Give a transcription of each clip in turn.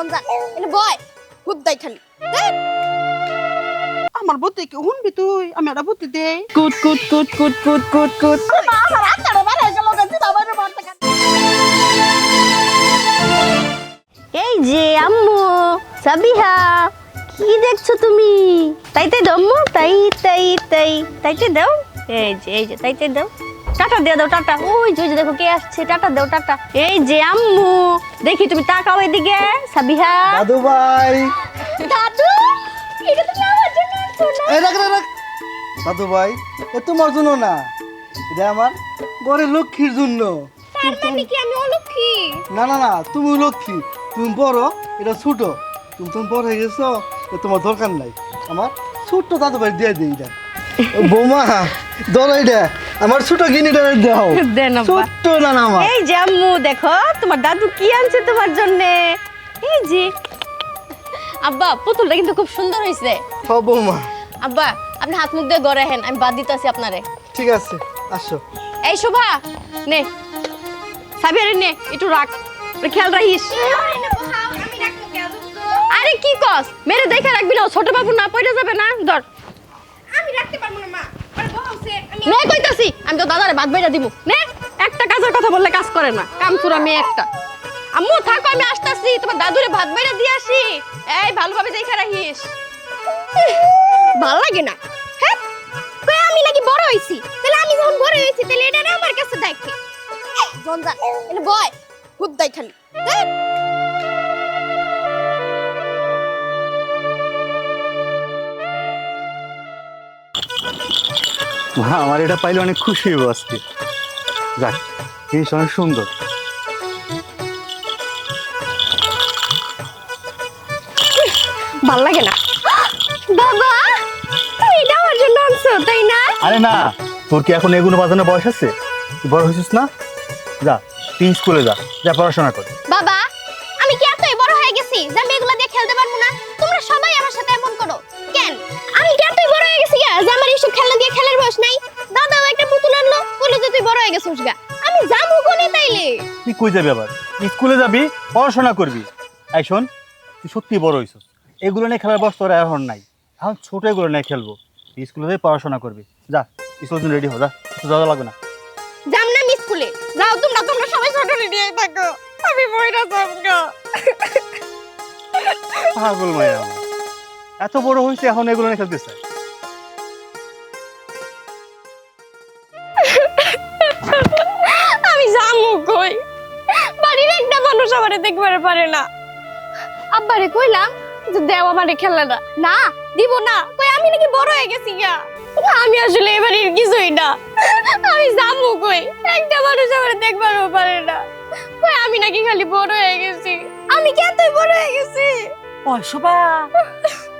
জঞ্জাল এনে বয় হুদ্দাই খালি। আমার বুদ্ধি কি শুনবি তুই? আমি একটা বুদ্ধি দেই। কুট কুট কুট কুট কুট কুট কুট। এই যে আম্মু সাবিহা কি দেখছ তুমি? তাইতে দাও আম্মু তাই তাই তাই তাইতে দাও। এই যে এই যে তাইতে দাও। টাটা দিয়ে দাও টাটা। ওই যে দেখো কে আসছে টাটা দাও টাটা। এই যে আম্মু দেখি তুমি তাকাও এদিকে সাবিহা। দাদু ভাই। দাদু এটা তুমি আমার জন্য আনছো না? এই রাখ রাখ। দাদু ভাই এ তোমার জন্য না এটা আমার ঘরে লক্ষ্মীর জন্য। তার মানে কি আমি অলক্ষী? না না না তুমি লক্ষ্মী তুমি বড় এটা ছোট। তুমি তুমি বড় হয়ে গেছো তোমার দরকার নাই। আমার ছোট্ট দাদু ভাই দিয়ে দিই এটা বৌমা ধরো এটা। আমার ছোট গিনিটা দাও দেন আব্বা। ছোট্ট না না আমার এই যে আম্মু দেখো তোমার দাদু কি আনছে তোমার জন্য? এই যে। আব্বা পুতুলটা কিন্তু খুব সুন্দর হয়েছে হ বৌমা। আব্বা আপনি হাত মুখ দিয়ে গড়ে হেন আমি বাদ দিতেছি আপনারে। ঠিক আছে আসো। এই শোভা নে। সাবিয়ারে নে একটু রাখ। খেয়াল রাখিস। আরে কি কস? মেরে দেখে রাখবি না ছোট বাবু না পড়ে যাবে না? ধর। আমি রাখতে পারব না মা। নে কইতাছি, আমি তো দাদারে ভাত বাইরা দিব নে একটা কাজের কথা বললে কাজ করে না। কামচুরা মেয়ে একটা। আম্মু, থাকো, আমি আসতাছি। তোমার দাদুরে ভাত বাইরা দিয়ে আসি। এই, ভালোভাবে দেখে রাখিস। ভালো লাগে না। হ্যাঁ? আমি নাকি বড় হইছি। তাহলে আমি যখন বড় হইছি, তাহলে এটা আমার কাছে দেখে। জঞ্জাল বয় হুদ্দাই খালি। দেখ আমার এটা পাইলে অনেক খুশি হইব আজকে। যাক জিনিস অনেক সুন্দর। ভালো লাগে না। বাবা তুমি এটা আমার জন্য আনছো তাই না? আরে না তোর কি এখন এগুলো বাজানোর বয়স আছে? তুই বড় হয়েছিস না? যা তুই স্কুলে যা যা পড়াশোনা কর। কই যাবি আবার। স্কুলে যাবি পড়াশোনা করবি। এই শোন তুই সত্যি বড় হয়েছিস এগুলো নিয়ে খেলার বয়স তোর এখন নাই। এখন ছোট এগুলো নিয়ে খেলব। তুই স্কুলে যাই পড়াশোনা করবি। যা স্কুলের জন্য রেডি হো যা। যাওয়া লাগবে না। যাম না আমি স্কুলে। যাও তোমরা তোমরা সবাই ছোট নিয়ে থাকো। আমি বইটা যাম গা। পাগল মায়া এত বড় হয়েছে এখন এগুলো নিয়ে খেলতে চাই দেখবার পারে না। আব্বারে কইলাম যে দেও আমারে খেলাটা না দিব না। কই আমি নাকি বড় হয়ে গেছি গা। আমি আসলে এবারে কিছুই না। আমি কই? একটা মানুষ আমারে দেখবারও পারে না। কই আমি নাকি খালি বড় হয়ে গেছি। আমি কি এতই বড় হয়ে গেছি? শোভা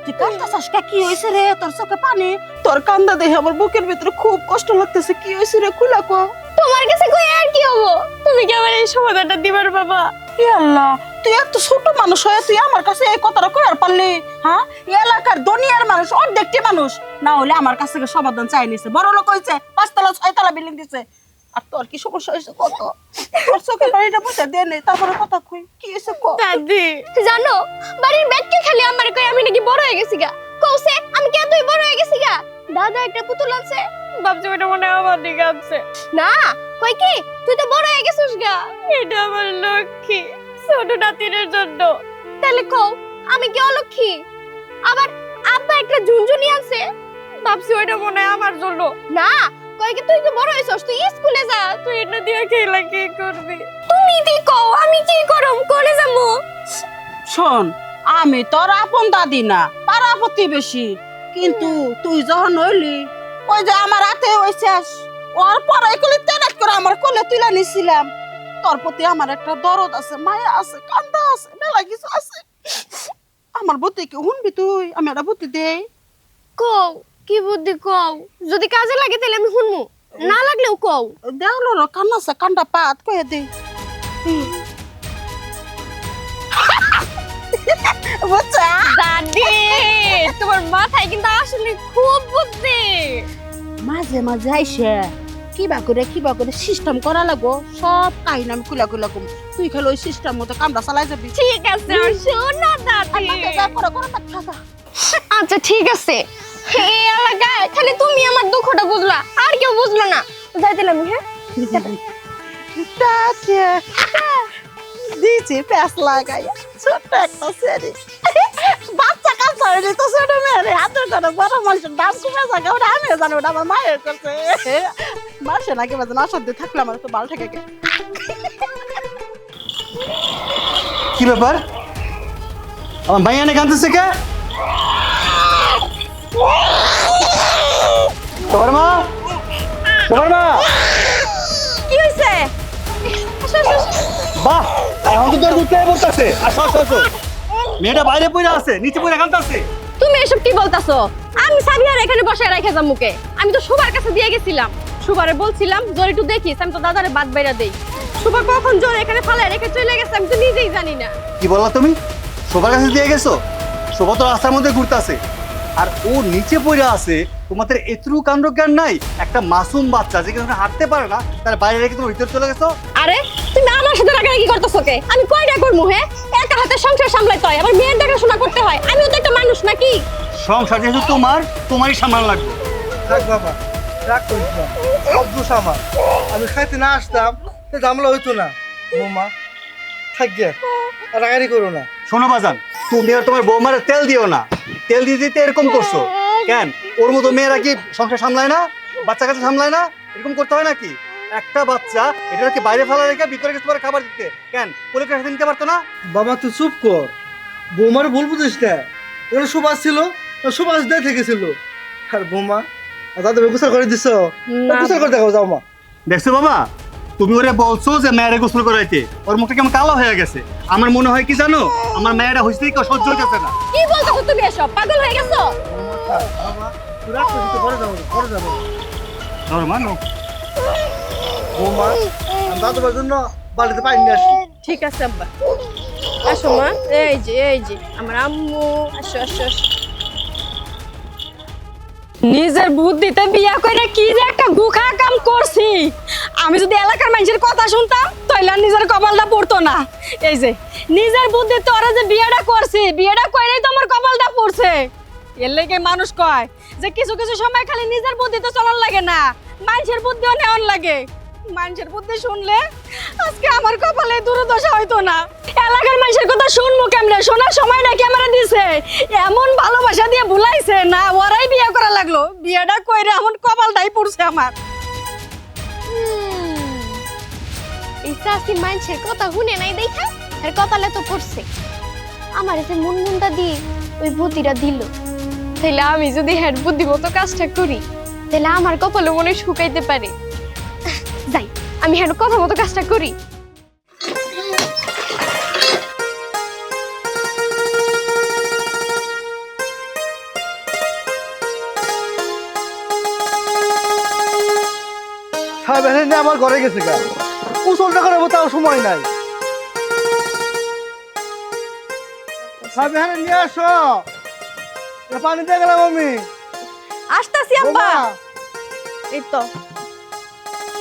তুই কান্দাছাস কে? কি হয়েছে রে? তোর চোখে পানি? তোর কান্দা দেখে আমার বুকের ভিতরে খুব কষ্ট লাগতেছে। কি হয়েছে রে? খুলা কো তোমার কাছে কই আর তুমি কি আমার এই সমাধানটা দিবার বাবা? ই আল্লাহ তুই এত ছোট মানুষ হয়ে তুই আমার কাছে এই কথাটা কই আর পারলি? হ্যাঁ? এলাকার দুনিয়ার মানুষ অর্ধেকটি মানুষ। না হলে আমার কাছ থেকে সমাধান চাই নিছে। বড় লোক হয়েছে পাঁচতলা ছয়তলা বিল্ডিং দিছে। আর তোর কি সমস্যা হয়েছে কত? তোর চোখে বাড়িটা বসে দে নেই তারপরে কথা কই। কি হয়েছে ক দাদি। জানো বাড়ির ব্যাগকে খালি আমার কই আমি নাকি বড় হয়ে গেছি গা। কৌছে আমি কি এতই বড় হয়ে গেছি গা? দাদা একটা পুতুল আছে ভাবছি ওটা মনে হয় আমার দিকে আছে না কই কি? তুই তো বড় হয়ে গেছিস গা। এটা আমার লক্ষ্মী ছোট নাতিনের জন্য। তাহলে কও আমি কি অলক্ষ্মী? আবার আব্বা একটা ঝুনঝুনি আছে ভাবছি ওইটা মনে হয় আমার জন্য। না কই কি তুই তো বড় হইছস তুই স্কুলে যা। তুই এটা দিয়ে খেলা কি করবি? তুমি দি কও আমি কি করম? কোনে যাব? শোন আমি তোর আপন দাদি না পাড়া প্রতিবেশী কিন্তু তুই যখন হইলি ওই যে আমার হাতে হইছিস ওর পরে এগুলি তেনাত করে আমার কোলে তুলে নিছিলাম। তোর প্রতি আমার একটা দরদ আছে মায়া আছে কান্দা আছে মেলা কিছু আছে। আমার বুদ্ধি কি শুনবি তুই? আমি একটা বুদ্ধি দেই। কও কি বুদ্ধি কও? যদি কাজে লাগে তাহলে আমি শুনমু না লাগলেও কও। দেখল কান্না আছে কান্দা পাত কয়ে দে বুঝছা দাদি তোমার মাথায় কিন্তু আসলে খুব বুদ্ধি। মাঝে মাঝে আইসে কিবা করে কিবা করে সিস্টেম করা লাগবো। সব কাহিনী আমি কুলা কুলা কম। তুই খালি ওই সিস্টেম মতো কামটা চালাই যাবি। ঠিক আছে সোনা দাদি। আচ্ছা ঠিক আছে। এই এলাকায় খালি তুমি আমার দুঃখটা বুঝলা আর কেউ বুঝলো না। যাই দিলাম হ্যাঁ? দিয়েছি প্যাস লাগাই ছোট্ট একটা সেরি কাঁচা হইলে তো ছোট মেয়ে হাতের করে বড় মানুষের দাম কমে যাবে ওটা আমি জানি ওটা আমার মায়ের করছে। মাসে নাকি বাজে অসাধ্যে থাকলে আমার তো ভালো থাকে কি ব্যাপার? আমার ভাই এনে কাঁদতেছে কে? তোমার মা? তোমার মা? কি হয়েছে বাহ এখন তো তোর উঠতে পড়তেছে। আসো আসো আসো। মেয়েটা বাইরে পড়ে আছে নিচে পড়ে কাঁদতেছে তুমি এসব কি বলতাছো? আমি সাবিয়ার এখানে বসে রেখে যাম মুখে আমি তো সুবার কাছে দিয়ে গেছিলাম। সুবারে বলছিলাম জোর একটু দেখিস আমি তো দাদারে বাদ বাইরা দেই। সুবা কখন জোর এখানে ফালে রেখে চলে গেছে আমি তো নিজেই জানি না। কি বললা তুমি? শোভার কাছে দিয়ে গেছো? শোভা তো রাস্তার মধ্যে ঘুরতেছে আর ও নিচে পড়ে আছে তোমাদের এতটুকু কাণ্ড জ্ঞান নাই একটা মাসুম বাচ্চা যে হাঁটতে পারে না তার বাইরে রেখে তুমি ভিতরে চলে গেছো। আরে তুমি আমার সাথে রাগারাগি করতেছো কে? আমি কয়টা করব হ্যাঁ? একা হাতে সংসার সামলাইতে হয় আবার মেয়ের দেখাশোনা করতে হয়। আমিও তো একটা মানুষ নাকি? সংসার যেহেতু তোমার তোমারই সামলানো লাগবে। থাক বাবা রাগ করিস না সব দোষ আমার। আমি খাইতে না আসতাম তো ঝামেলা হইতো না। বৌমা থাক গে রাগারি করো না। শোনো বাজান তুমি আর তোমার বৌমারে তেল দিও না। তেল দিয়ে দিতে এরকম করছ। কেন? ওর মতো মেয়েরা কি সংসার সামলায় না? বাচ্চা কাচ্চা সামলায় না? এরকম করতে হয় নাকি? একটা বাচ্চা এটা কি বাইরে ফেলা রেখে ভিতরে কিছু খাবার দিতে। কেন? পরীক্ষা সাথে নিতে পারতো না? বাবা তুই চুপ কর। বৌমার ভুল বুঝিস না ওরা সুবাস ছিল সুবাস দিয়ে থেকেছিল আর বৌমা দাদা গোসল করে দিছ। গোসল করে দেখো যাও মা। দেখছ বাবা? তুমি ওরে বলছো যে মেয়েরে গোসল করাইতে। ওর মুখটা কেমন কালো হয়ে গেছে। আমার মনে হয় কি জানো? আমার মেয়েরা হয়েছে কি সহ্য হইতেছে না। কি বলতেছো তুমি এসব? পাগল হয়ে গেছো? বাবা তুই যাব ঘরে যাব। ধরো মা। ঠিক আছে, আব্বা। আসো, মা। এই যে এই যে, আমার আম্মু। আসো আসো আসো। নিজের বুদ্ধিতে বিয়া করে কি যে একটা গুখা কাম করছি। আমি যদি এলাকার মানুষের কথা শুনতাম তাহলে নিজের কপালটা পড়তো না। এই যে, নিজের বুদ্ধি তোরা যে বিয়েটা করছি, বিয়েটা কইলেই তো আমার কপালটা পড়ছে। এর লেগে মানুষ কয় যে, কিছু কিছু সময় খালি নিজের বুদ্ধিতে চলার লাগে না। মানুষের বুদ্ধিও নেওয়ার লাগে। মানুষের বুদ্ধি শুনলে আজকে আমার কপালে দুর্দশা হইতো না। এলাকার মানুষের কথা শুনব কেমনে? শোনার সময় না ক্যামেরা দিছে। এমন ভালোবাসা দিয়ে ভুলাইছে না ওরাই বিয়ে করা লাগল। বিয়েটা কইরে এমন কপালটাই পড়ছে আমার। এই চাষি মানুষের কথা শুনে নাই দেখা? আর কপালে তো পড়ছে। আমার এসে মন মনটা দিয়ে ওই বুদ্ধিটা দিল। তাইলে আমি যদি হ্যাঁ বুদ্ধি মতো কাজটা করি তাহলে আমার কপালে মনে শুকাইতে পারে। যাই আমি হ্যাঁ কথা মতো কাজটা করি। সাহেব আমার ঘরে গেছে গা। কুশলটা করাবো তাও সময় নাই। সাহেব এখানে নিয়ে আসো। এ পানি দিয়ে গেলাম আমি। আসতাছি আব্বা। এই তো।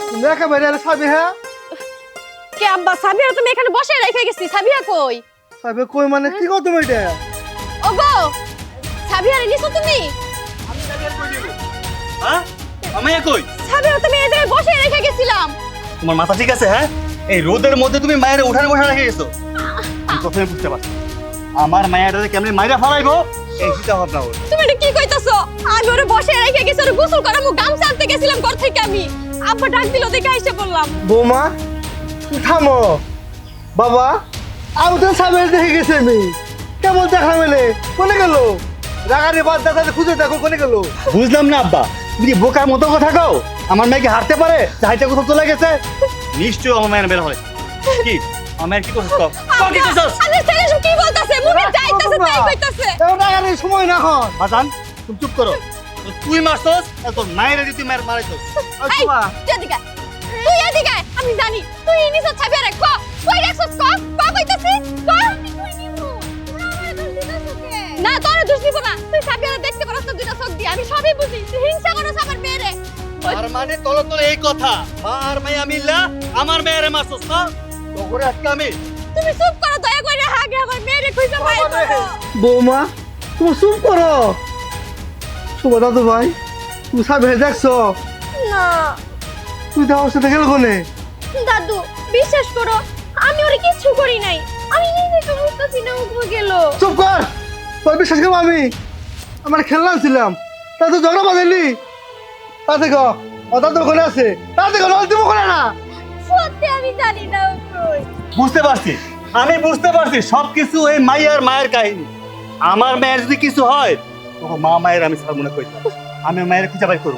হ্যাঁ? কে আব্বা সাবিয়া তুমি এখানে বসে রেখে গেছি। কই? কই মানে কি তুমি এটা? ওগো সাবিয়া রে নিছো তুমি? হ্যাঁ? আমি কই? সাবিয়া তুমি এই জায়গায় বসে রেখে গেছিলাম। তোমার মাথা ঠিক আছে হ্যাঁ? এই রোদের মধ্যে তুমি মায়ের উঠানে বসে রেখে গেছো। আমি প্রথমে বুঝতে পারছি। আমার মায়ের কেমনি মাইরা ফালাইবো? এই চিন্তা ভাবনা ওর তুমি এটা কি কইতাছো? আমি ওরে বসে রেখে গেছি ওরে গোসল করা মু গামছা আনতে গেছিলাম ঘর থেকে আমি। আব্বা ডাক দিল দেখে আইসে বললাম। বৌমা থামো। বাবা আমি তো সাহেবের দেখে গেছি আমি। কেমন দেখা মেলে কোনে গেল? রাগারি বাদ দেখা খুঁজে দেখো কোনে গেল। বুঝলাম না আব্বা। তুমি বোকার মতো কথা কও? আমার মেয়ে কি হারতে পারে? হাইতে কোথাও চলে গেছে? নিশ্চয় আমার মায়ের বের হয় কি? আমার কি করছিস কও? কও কি করছিস আরে ছেলে কি বলতাছে? মুখে যাইতাছে তাই কইতাছে। রাগারি সময় না এখন বাজান তুমি চুপ করো। তুই মারছস? আর তোর মায়ের যদি মায়ের মারাইছস। এই তুই এদিকে তুই এদিকে আমি জানি। তুই নিছো ছাবি রে ক কই রাখছস ক? ক কইতাছি? ক? না তোর দোষ দিব না। তুই ছাবি দেখতে পারছ তো দুইটা চোখ দিয়ে। আমি সবই বুঝি। তুই হিংসা করছ আমার মেয়ে রে আর মানে তলে তলে এই কথা। মা আর মেয়ে মিল্লা আমার মেয়েরে মারছস না তোরে আজকে আমি তুমি চুপ করো দয়া করে। হাগে আমার মেয়েরে খুঁজে পাই করো। বৌমা তুমি চুপ করো। শুভ দাদু ভাই তুমি সাহেব দেখছ? না। তুই তো আমার সাথে গেল কোনে? দাদু বিশ্বাস করো আমি ওরে কিচ্ছু করি নাই। আমি নিজে তো বুঝতেছি না ও গেল। চুপ কর! তোর বিশ্বাস করব আমি? আমার খেলনা ছিলাম তা তো ঝগড়া বাঁধেলি তা দেখো ও দাদু ওখানে আছে? তা দেখো নল তুমি ওখানে না? সত্যি আমি জানি না বুঝতে পারছি। আমি বুঝতে পারছি সবকিছু এই মাইয়ার মায়ের কাহিনী। আমার মায়ের যদি কিছু হয় তখন মা মায়ের আমি সব মনে করি আমি মায়ের খুঁজে বাই করব।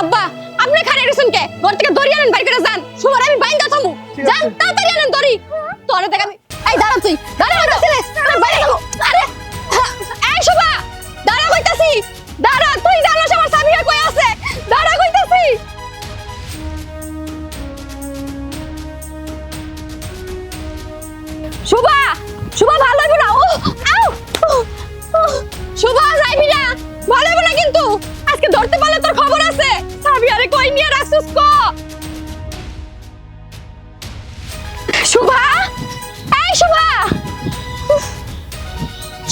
আব্বা আপনি খারে রেছেন কে? ঘর থেকে দড়ি আনেন বাইর করে যান। সুমার আমি বাইন দা থামু যান তাড়াতাড়ি আনেন দড়ি। তোরে দেখ আমি এই দাঁড়া তুই। দাঁড়া কইতাছিস আরে বাইরে যাব। আরে! এই সুবা দাঁড়া কইতাছি। দাঁড়া তুই জানাস আমার সাবিয়া কই আছে? দাঁড়া কইতাছি। সুবা সুবা ভালো কই ক শুভা এই শুভা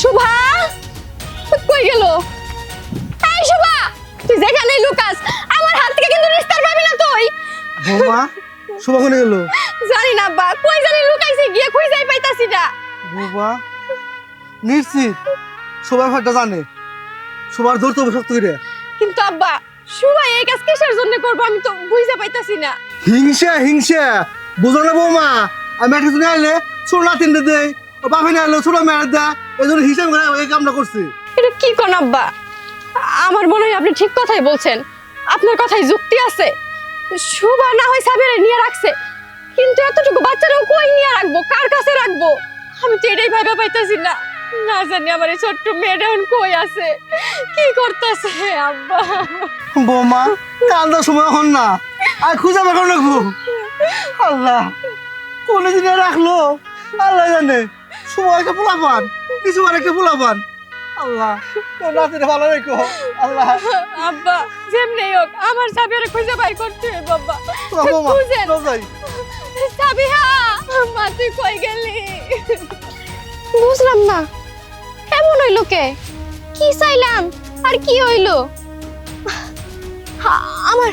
শুভা কই গেল এই শুভা তুই যেখানে লুকাস আমার হাত থেকে কিন্তু নিস্তার পাবি না তুই বৌমা শুভ কোনে গেল জানি না বা কই জানি লুকাইছি গিয়ে খুঁজেই পাইতাছি না বৌমা নিশ্চিত সবাই হয়তো জানে সবার ধরতে হবে শক্ত করে কিন্তু আব্বা শুভা এই কাজ কিসের জন্য করব? আমি তো বুঝতে পাইতাছি না। হিংসা হিংসা। বুঝো না বৌমা আমি একটা জন্য আইলে ছোট নাতিনটা দেই ও বাপে না আইলে ছোট মেয়ের দেয় এই জন্য হিসাব করে এই কামটা করছি। এটা কি কোন আব্বা? আমার মনে হয় আপনি ঠিক কথাই বলছেন। আপনার কথাই যুক্তি আছে। শুভা না হয় সাবিরে নিয়ে রাখছে। কিন্তু এতটুকু বাচ্চারাও কই নিয়ে রাখব? কার কাছে রাখব? আমি তো এটাই ভাবে পাইতাছি না। না জানি আমার এই ছোট্ট মেয়েটা এখন কই আছে। কি করতেছে আব্বা? বৌমা কান্দার সময় হন না। আর খুঁজে বের করে রাখব আল্লাহ কোনে দিনে রাখল। আল্লাহ জানে সময় একটা পোলা পান কিছু আর একটা পোলা পান আল্লাহ তোর নাতিটা ভালো রেখো। আল্লাহ। আব্বা যেমনি হোক আমার সাবিরে খুঁজে বাই করতে হবে বাবা চল যাই। সাবিহা মা তুই কই গেলি? বুঝলাম না। এমন হইল কে? কি চাইলাম? আর কি হইল? আমার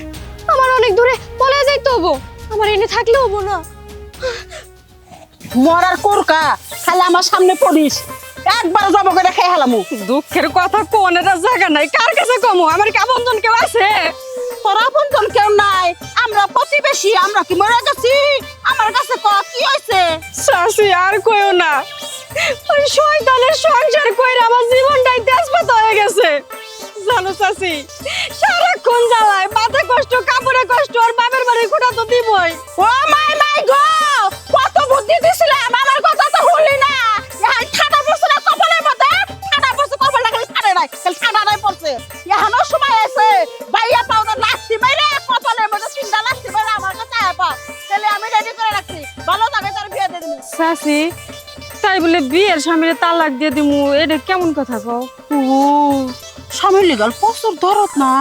আমার অনেক দূরে বলে যাইতে হব। আমার এনে থাকলে হব না। মরার কোরকা খালি আমার সামনে পড়িস। একবার যাব করে খেয়ে হেলামু। দুঃখের কথা কোনের জায়গা নাই। কার কাছে কমো? আমার কেমন জন কেউ আছে? তোরা বন্ধন কেউ নাই। আমরা প্রতিবেশী আমরা কি মরে গেছি? আমার কাছে ক কি হয়েছে শাশি আর কইও না। ওই শয়তানের সংসার কইরা আমার জীবনটাই তেজপাত হয়ে গেছে। জানো শাশি সারাক্ষণ জ্বালায়, মাথা কষ্ট, কাপড়ে কষ্ট, আর বাপের বাড়ি খোটা তো দিবই। ও মাই মাই গো, কত বুদ্ধি দিছিলাম, আমার কথা তো হলি না। এখন নাই, খালি ঠাডা সময় আছে, বাইয়া পাউডার লাস্তি মাইরে কপালের মধ্যে তিনটা লাস্তি মাইরে আমি তাই বলে বিয়ের স্বামীরে তালাক দিয়ে দিমু এটা কেমন কথা কও? ও স্বামী লিগাল প্রচুর দরদ না?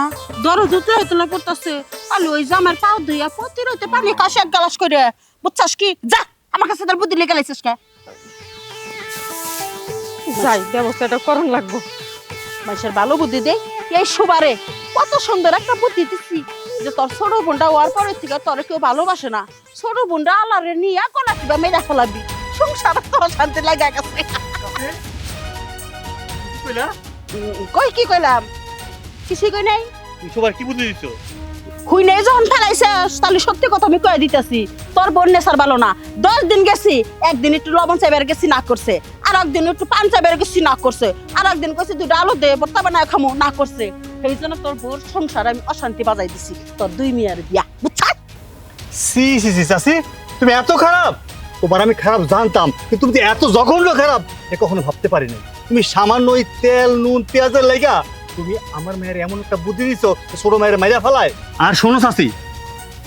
দরদ উতলে পড়তেছে। আলু ওই জামার পাও দুইয়া পতি রইতে পানি কাশে এক গালাস করে। বুঝছাস কি? যা আমার কাছে তোর বুদ্ধি লেগে লাইছিস কে? যাই ব্যবস্থাটা করণ লাগবো। মানুষের ভালো বুদ্ধি দে। এই সুবারে কত সুন্দর একটা বুদ্ধি দিচ্ছি যে তোর ছোট বোনটা হওয়ার পরের থেকে তোর কেউ ভালোবাসে না। ছোট বোনটা আলারে নিয়ে গলা কিবা মেরা ফেলাবি। সংসার তোর শান্তি লাগা গেছে। কইলা? কই কি কইলাম? কিছুই কই নাই? তুই সবার কি বুদ্ধি দিছো? খুই নেই যখন ফেলাইছিস তাহলে সত্যি কথা আমি কয়ে দিতেছি তোর বোন নেশার ভালো না। দশ দিন গেছি একদিন একটু লবণ চাইবার গেছি না করছে। আর একদিন একটু পান চাইবার গেছি না করছে। আর একদিন কইছে দুটো আলু দে বর্তা বানায় খামো না করছে। সেই জন্য তোর বোর সংসার আমি অশান্তি বাজাই দিছি তোর দুই মেয়ের বিয়া বুঝছাস সি সি সি চাচি তুমি এত খারাপ? তোমার আমি খারাপ জানতাম, কিন্তু তুমি এত জঘন্য খারাপ, এ কখনো ভাবতে পারিনি। তুমি সামান্য ওই তেল, নুন, পেঁয়াজের লেগা, তুমি আমার মেয়ের এমন একটা বুদ্ধি দিছো ছোট মেয়ের মাইরা ফেলায়। আর শোনো চাচি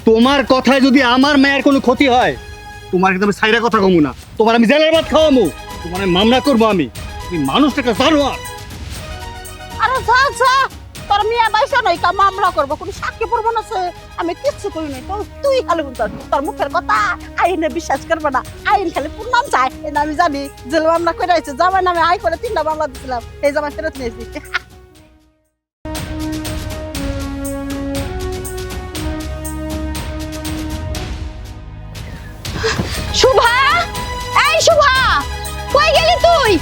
তোমার কথায় যদি আমার মেয়ের কোনো ক্ষতি হয়, তোমার কিন্তু আমি সাইরা কথা কমু না। তোমার আমি জেলের ভাত খাওয়ামু, তোমার আমি মামলা করব আমি। তুমি মানুষটাকে জানো আর আরে তোর আমি বাইসা নাই কা মামলা করব। কোনো সাক্ষী প্রমাণ আছে আমি কিচ্ছু করি নাই। তো তুই খালি বলতো তোর মুখের কথা আইনে বিশ্বাস করবে না। আইন খালি প্রমাণ চায় এটা আমি জানি, জেল মামলা করে আছে জামাই নামে আই করে তিনটা মামলা দিছিলাম। এই জামাই ফেরত নিয়েছি শুভা! এই শুভা! কই গেলি তুই?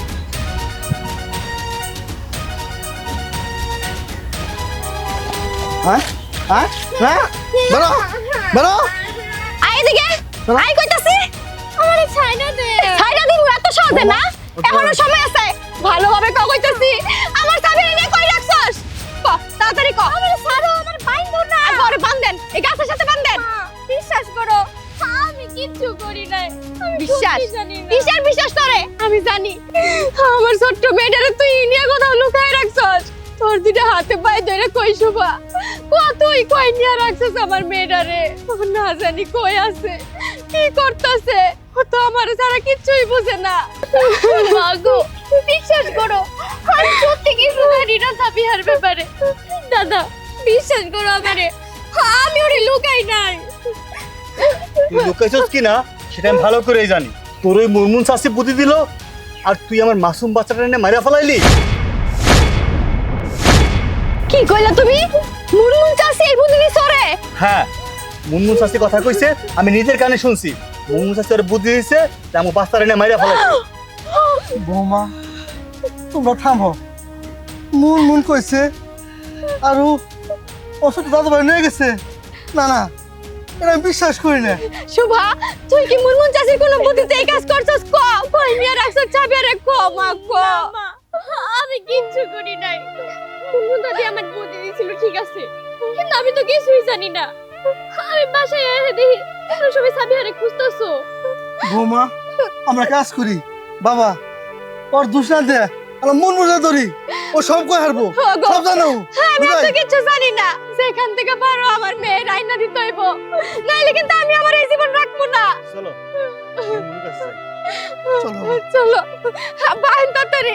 হ্যাঁ? হ্যাঁ? হ্যাঁ? বেরো বেরো আয় এদিকে। আয় কইতাছি। আমারে ছাইনা দে। ছাইনা দিন এত সহজে না? এখনও সময় আছে। ভালোভাবে ক কইতাছি। আমার চাবি এনে কই রাখছস? ক তাড়াতাড়ি ক। আমারে ছাড়ো আমার বাইন্ধো না। আরে বান্ধেন এই গাছের সাথে বান্ধেন বিশ্বাস করো আমি কিচ্ছু করি নাই। বিশ্বাস? কিসের বিশ্বাস করে? আমি জানি। আমার ছোট্ট মেয়েটারে তুই নিয়ে কোথাও লুকায় রাখছস। তোর দুটা হাতে পায়ে ধরে কই শুভা কতই কই নিয়ে রাখছস আমার মেয়েটারে? ও না জানি কই আছে। কি করতেছে? ও তো আমার ছাড়া কিচ্ছুই বুঝে না। মাগো বিশ্বাস করো, আমি সত্যি কিছু জানি না সাবিহার ব্যাপারে। দাদা, বিশ্বাস করো আমারে, আমি ওরে লুকাই নাই। লুকাইছস কি না সেটা আমি ভালো করেই জানি। তোর ওই মুরমুন শাস্তি বুদ্ধি দিল, আর তুই আমার মাসুম বাচ্চাটা এনে মারিয়া ফেলাইলি? কি কইলা তুমি? মুরমুন চাষি এই বুদ্ধি সরে হ্যাঁ মুনমুন শাস্তি কথা কইছে আমি নিজের কানে শুনছি। মুনমুন শাস্তি ওর বুদ্ধি দিছে যে আমার বাচ্চাটা এনে মারিয়া ফেলাইলি বৌমা তোমরা থামো। মুন মুন কইছে আৰু ওষুধ দাদু ভাই নিয়ে গেছে। না না এটা আমি বিশ্বাস করি না। শুভা তুই কি মুরমুন চাষির কোনো বুদ্ধিতে এই কাজ করছস? ক কই নিয়ে রাখছস চাবি আরে? ক মা ক। আমি কিচ্ছু করি নাই। মুরমুন দাদি আমার বুদ্ধি দিছিল ঠিক আছে? কিন্তু আমি তো কিছুই জানি না। আমি বাসায় এসে দেখি তোমরা সবাই চাবি আরে খুঁজতেছো। বৌমা আমরা কাজ করি। বাবা ওর দোষ না দে আমরা মন মজা ধরি। ও সব কই হারবো। সব জানো? আমি তো কিছু জানি না। সেখান থেকে পারো আমার মেয়ে রাইনা দিতে হইব। নাইলে কিন্তু আমি আমার এই জীবন রাখব না। চলো। চলো চলো। বাইন তাড়াতাড়ি।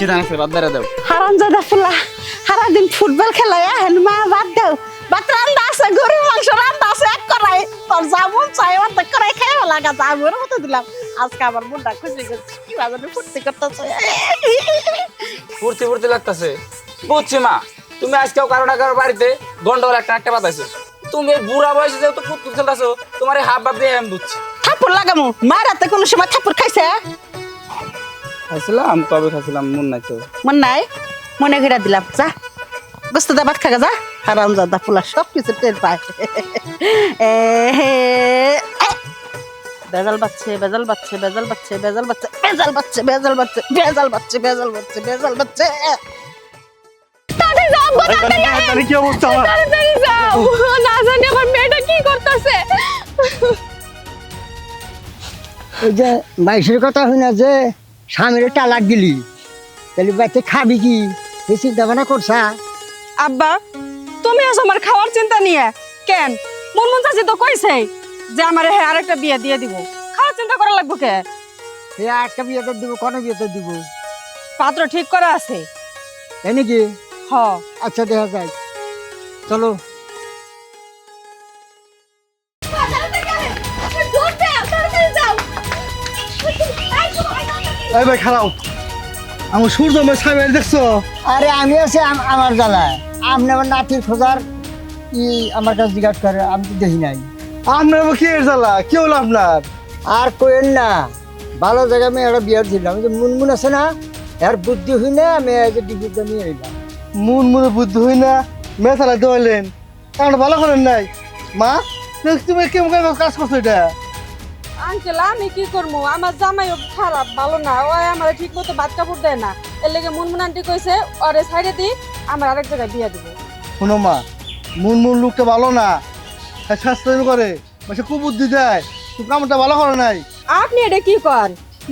এই কি বাদ দাও। হারামজাদা ফুলা সারাদিন ফুটবল খেলায় হেন মা বাদ দাও। বাত রান্দা আছে গরু মাংস রান্দা আছে এক করাই তোর জামুন চাই অর্ধেক করাই খেয়ে লাগা জামুর মতো দিলাম। আজকে আমার মনটা খুশি গেছে কি বাজারে ফুর্তি করতেছে। ফুর্তি ফুর্তি লাগতেছে। বুঝছি মা তুমি আজকেও কারও না কারও বাড়িতে গন্ডগোল একটা একটা বাতাইছো তুমি বুড়া বয়সে যেহেতু ফুটফুট খেলতেছো তোমার হাফ ভাব দিয়ে আমি বুঝছি। থাপুর লাগামু। মারাতে কোনো সময় থাপুর খাইছে? খাইছিলাম তবে খাইছিলাম মন নাই তো। মন নাই? মনে ঘিরা দিলাম যা। গোস্ত দা ভাত খাগা যা। হারামজাদা ফুলা সব কিছু টের পায়। এ হে, বেজাল বাচ্চে বেজাল বাচ্চে বেজাল বাচ্চে বেজাল বাচ্চে বেজাল বাচ্চে বেজাল বাচ্চে বেজাল বাচ্চে বেজাল বাচ্চে বেজাল বাচ্চে কি অবস্থা আমার? তাড়াতাড়ি যাও। না জানি আমার মেয়েটা কি করতেছে। এই যে বাইশের কথা হই না যে স্বামীর তালাক দিলি। তাহলে বাচ্চা খাবি কি? এই চিন্তা ভাবনা করছা? আব্বা তুমি আছো আমার খাওয়ার চিন্তা নিয়ে? কেন? মুনমুন চাচি তো কইছে যে আমার হ্যাঁ আরেকটা বিয়ে দিয়ে দিব। খাওয়ার চিন্তা করা লাগবো কে? এ একটা বিয়েতে দিব কোনো বিয়েতে দিব? পাত্র ঠিক করা আছে। তাই নাকি? হ। আচ্ছা দেখা যায় চলো। এই ভাই খারাপ আমার সূর্য মেয়ে সাহেব দেখছ? আরে আমি আছি আম- আমার জ্বালায়। আপনি আমার নাতির খোঁজার ই আমার কাছে জিজ্ঞাসা করে আমি তো দেখি নাই। আপনার কি জ্বালা? কি হলো আপনার? আর কোয়েন না ভালো জায়গায় আমি একটা বিয়ার দিলাম। যে মুনমুন আছে না এর বুদ্ধি হই না আমি যে ডিগ্রিটা নিয়ে এলাম মন মনে বুদ্ধি হই না মেয়ে চালাতে হইলেন কারণ ভালো করেন নাই। মা তুমি- কেমন কাজ করছ এটা? আঙ্কেল আমি কি করব আমার জামাইও খারাপ ভালো না। ও আমার ঠিক মতো ভাত কাপড় দেয় না। এর লেগে মুনমুন আন্টি কইছে ওরে সাইডে দি আমার আরেক জায়গায় বিয়ে দিব। শুনো মা মুনমুন লোকটা ভালো না। হ্যাঁ শাস্ত্র করে সে কুবুদ্ধি দেয়। তুমি কামটা ভালো করে নাই। আপনি এটা কি কর?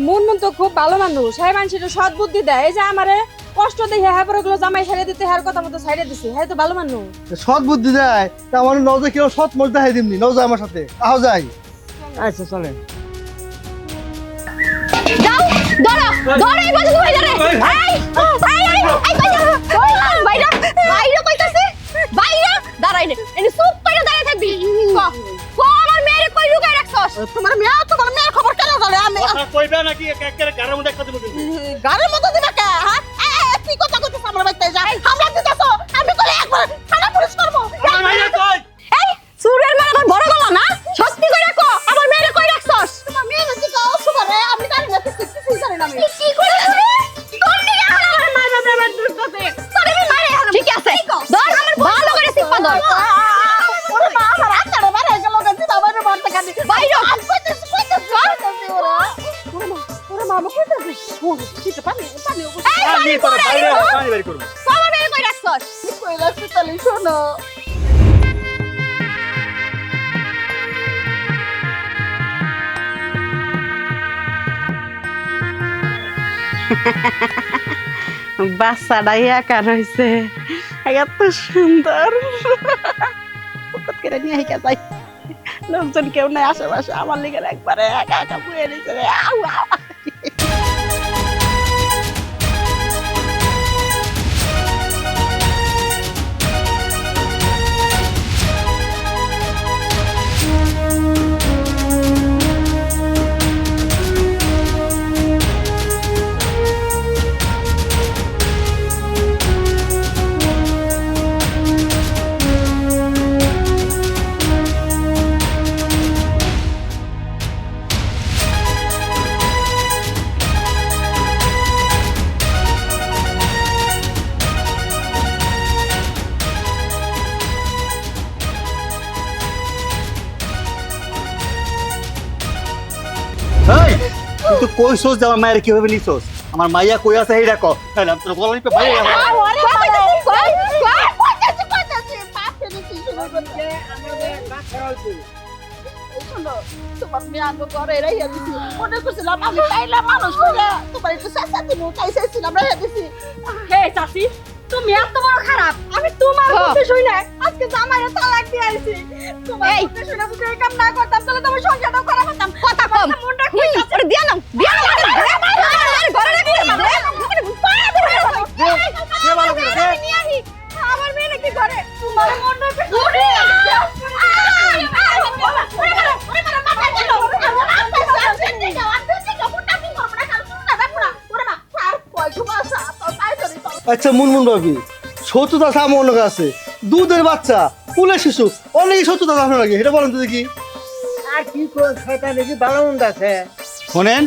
মুনমুন তো খুব ভালো মানুষ। হ্যাঁ মানুষের সৎ বুদ্ধি দেয়। এই যে আমারে কষ্ট দেখে হ্যাঁ পরে গুলো জামাই সাইডে দিতে হ্যাঁ কথা মতো সাইডে দিছি। হ্যাঁ তো ভালো মানুষ। সৎ বুদ্ধি দেয়। তা আমার নজর কেউ সৎ মজ দেখাই দিমনি। নজর আমার সাথে। আহ যাই। আচ্ছা চলেন। যাও ধরো ধরো এই পর্যন্ত যাবে এই এই এই এই বাইরে বাইরে বাইরে কইতাছে। বাইরে দাঁড়াই নে এনে চুপ করে দাঁড়ায় থাকবি। ক ক আমার মেয়েরে কই লুকাই রাখছস? তোমার মেয়ে তোমার মেয়ের খবর কেন জানে? আমি কইবে নাকি? একেবারে গাড়ির বাচ্চাটা একা রয়েছে। এত সুন্দর। পুকুর করে নিয়ে যাই। লোকজন কেউ নাই, আশেপাশে। আমার লিগে একবারে একা একা বয়ে নিছে তুই তো কইছস যে আমার মায়ের কীভাবে নিছস আমার মাইয়া কই আছে এইটা কো তাহলে আমি তোর গলা নিপে ভাই কই, কই, তোমার মেয়ে আগে করে এরাই দিছি। মনে করছিলাম আমি পাইলাম মানুষ করে, তোমার একটু চেঁচা দিব, তাই চেয়েছিলাম, রাইয়া দিছি। হে চাচি? তুমি এত বড় খারাপ আমি তোমার কথা শুই না আজকে জামাইরে তালাক দিয়ে আইছি তোমার কথা শুনে যদি কাম না করতাম তাহলে তোমার সংসারটাও খারাপ হতাম কথা কম মনটা খুই ওরে দিয়া নাও দিয়া নাও আরে, আরে, আরে, ঘরে রাখি আমার মেয়ে নাকি ঘরে তোমার মনটা আচ্ছা মুনমুন ভাবি শত্রুতা সামনে অনেক আছে। দুধের বাচ্চা ফুলের শিশু অনেক শত্রুতা আপনার নাকি এটা বলেন তো দেখি। আর কি শয়তান দেখি ভালো মন্দ আছে। শোনেন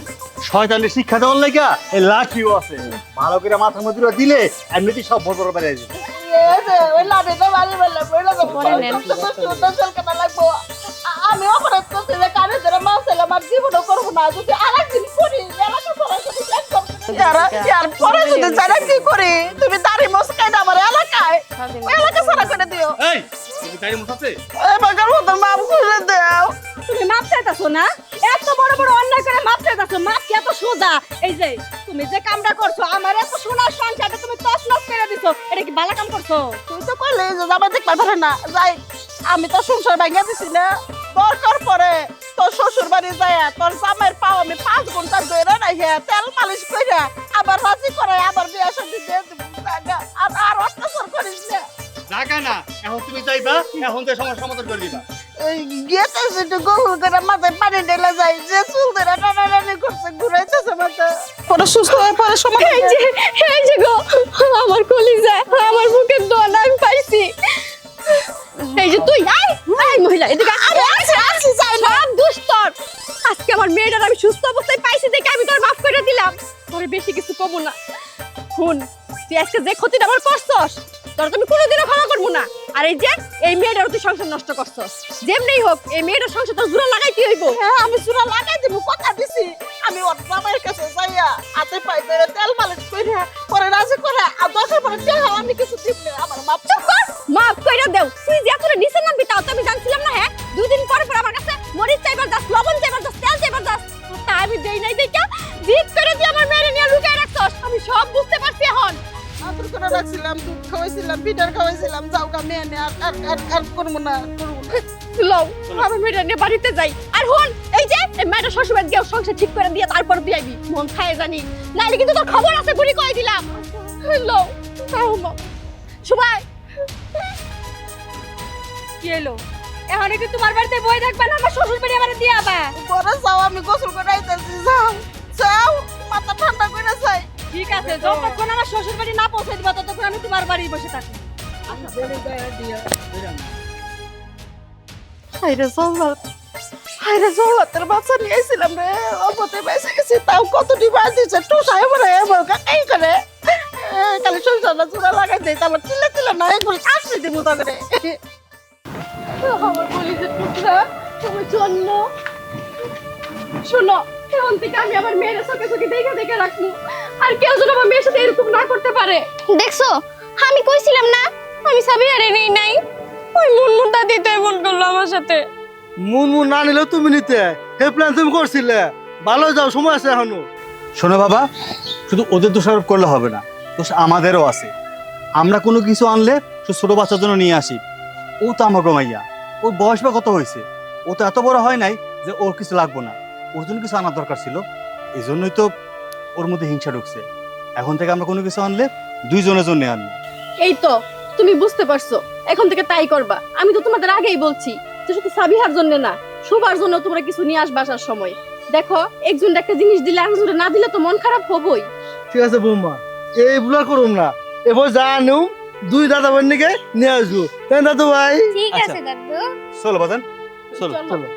শয়তানের শিক্ষা দেওয়ার লাগা এই লাঠিও আছে। ভালো করে মাথার মধ্যে দিলে এমনিতেই সব বড় বড় বেড়ে যাবে আমি অপরাধ করছি যে কানে ধরে মাছ এলাম আর জীবনও করব না। যদি আর একদিন করি এলাকা ইয়ার পরে যদি কি করি? তুমি দাড়ি মস্কাই আমার এলাকায়। এলাকা সারা করে দিও। এই তুমি তাই মুছাতে এবার মতন মাপ করে দাও। তুমি মাপ চাইতাছো না? এত বড় বড় অন্যায় করে মাপ চাইতাছো। মাপ কি এত সোজা? এই যে তুমি যে কামটা করছ আমার এত সোনার সংসারটা তুমি করে দিছো। এটা কি ভালো কাম করছ? তুই তো কইলে যে যাবা দেখবার পারে না। যাই আমি তো সংসার ভাঙিয়া দিছি না। দরকার পরে তোর শ্বশুর বাড়ি যায় তোর জামাইয়ের পাও আমি পাঁচ ঘণ্টা ধরে নাই হে তেল মালিশ কইরা আবার রাজি করে আবার বিয়া শাদি দিয়ে দিব আর আর অত্যাচার করিস না। জাগা না এখন তুমি যাইবা এখন তো সমস্যা সমাধান করে দিবা। এই গেতে যেটু করে মাথায় পানি ঢেলে যায় যে চুল ধরে টানাটানি করছে ঘুরাইতেছে মাথা। পরে সুস্থ হয়ে পরে সময় এই যে এই যে গো আমার কলিজা আমার বুকের দোয়ান আমি পাইছি। এই যে তুই আই আই মহিলা এদিকে আয়। আছি আছি যাই না সব আজকে আমার মেয়েটার আমি সুস্থ অবস্থায় পাইছি দেখে আমি তোর মাফ করে দিলাম। তোর বেশি কিছু কমু না। শুন তুই আজকে যে ক্ষতিটা আমার করছস তোর তুমি কোনোদিনও ক্ষমা করব না। আর এই যে এই মেয়েটার তুই সংসার নষ্ট করছ যেমনি হোক এই মেয়েটার সংসার তো জোড়া লাগাইতে হইব। হ্যাঁ আমি জোড়া লাগাই দিব কথা দিছি। আমি ওর বাবার কাছে যাইয়া হাতে পাই ধরে তেল মালিশ করে পরে রাজি করে আর দরকার পড়ে হয় আমি কিছু দিব না আমার মাপ চুপ কর মাপ কইরা দেও। তুই যে করে নিছেন না তাও তো আমি জানছিলাম না হ্যাঁ? দুই দিন পরে পরে আমার কাছে মরিচ চাইবার দাস লবণ চাইবার দাস তেল চাইবার দাস। তা আমি দেই নাই দেখা জিদ করে দি আমার মেরে নিয়ে লুকায় রাখছস। আমি সব বুঝতে করে রাখছিলাম দুধ খাওয়াইছিলাম পিঠার খাওয়াইছিলাম যাও গা মেয়ে নে আর আর আর আর করব না করব লও আমার মেয়েটা নিয়ে বাড়িতে যাই। আর হন এই যে মেয়েটা শ্বশুরবাড়ি গিয়ে সংসার ঠিক করে দিয়ে তারপর দিয়ে আইবি মন খায় জানি। নাইলে কিন্তু তোর খবর আছে বুড়ি দিলাম। লও তাও মা। সবাই কি এলো এখন কি তোমার বাড়িতে বই থাকবা না আমার শ্বশুর বাড়ি আমার দিয়ে পরে যাও আমি গোসল করে আইতেছি যাও। যাও মাথা ঠান্ডা করে যাই। ঠিক আছে যতক্ষণ আমার শ্বশুর বাড়ি না পৌঁছে দিবা ততক্ষণ আমি তোমার বাড়ি বসে থাকি হাইরে জৌলত হাইরে জৌলতের বাচ্চা নিয়ে এসেছিলাম রে অপতে বেঁচে গেছি তাও কতটি বাজ টুসাই মরে এবার এই করে। এ, সংসারটা চূড়া লাগাই দেয় তারপর চিল্লা চিল্লা না এগুলো শাস্তি দিব তো আমার বলি যে টুকরা তুমি জন্ম। শোনো এখন থেকে আমি আমার মেয়ের চোখে চোখে দেখে দেখে রাখব। আর কেউ যেন আমার মেয়ের সাথে এরকম না করতে পারে। দেখছ? আমি কইছিলাম না আমি সাবিয়ারে নেই নাই। ওই মুনমুন দাদি তো এমন করল আমার সাথে। মুন মুন না নিলেও তুমি নিতে। হে প্ল্যান তুমি করছিলে। ভালো যাও সময় আছে এখনও। শোনো বাবা শুধু ওদের দোষারোপ করলে হবে না দোষ আমাদেরও আছে। আমরা কোনো কিছু আনলে শুধু ছোট বাচ্চার জন্য নিয়ে আসি। ও তো আমার মাইয়া ওর বয়স বা কত হয়েছে? ও তো এত বড় হয় নাই যে ওর কিছু লাগবো না। ওর জন্য কিছু আনার দরকার ছিল। এই জন্যই তো ওর মধ্যে হিংসা ঢুকছে। এখন থেকে আমরা কোনো কিছু আনলে দুইজনের জন্য আনব। এই তো তুমি বুঝতে পারছ এখন থেকে তাই করবা। আমি তো তোমাদের আগেই বলছি যে শুধু সাবিহার জন্য না সবার জন্য তোমরা কিছু নিয়ে আসবা আসার সময়। দেখো একজন একটা জিনিস দিলে আরেকজন না দিলে তো মন খারাপ হবই। ঠিক আছে বৌমা এই বুলা করুম না। এবার যা আনুম দুই দাদা বোন নিয়ে আসব। তাই দাদু ভাই ঠিক আচ্ছা। আছে দাদু। চলো বাজান চলো। চলো।